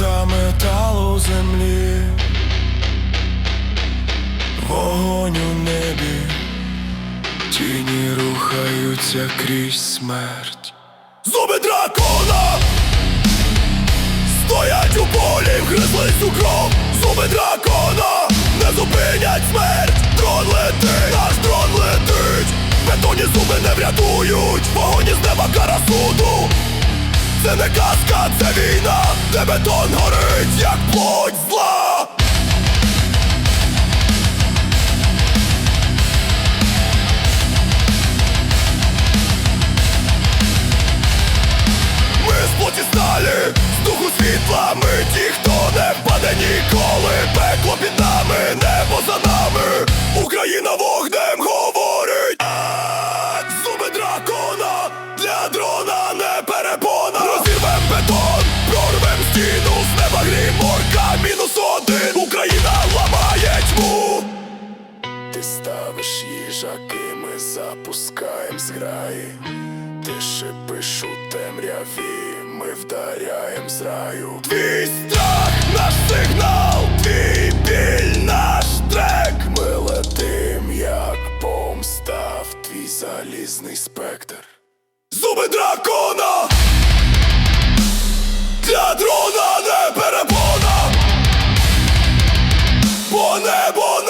та металу землі, вогонь у небі, тіні рухаються крізь смерть. Зуби дракона стоять у полі, вгризлись у кров, зуби дракона не зупинять смерть, дрон летить, наш дрон летить, бетонні зуби не врятують, вогоні з неба кара суду. Це не казка, це війна, де бетон горить, як плоть зла. Ми з плоті сталі, з духу світла, ми ті, хто не впаде ніколи. Пекло під нами, небо за нами, Україна вогнем говорить. Зуби дракона для дрона Ти ставиш їжаки, ми запускаєм зграї. Ти шипиш у темряві, ми вдаряєм з раю. Твій страх, наш сигнал, твій біль, наш трек. Ми летим, як помста в твій залізний спектр. Зуби дракона! Для дрона не перепона! Бо небо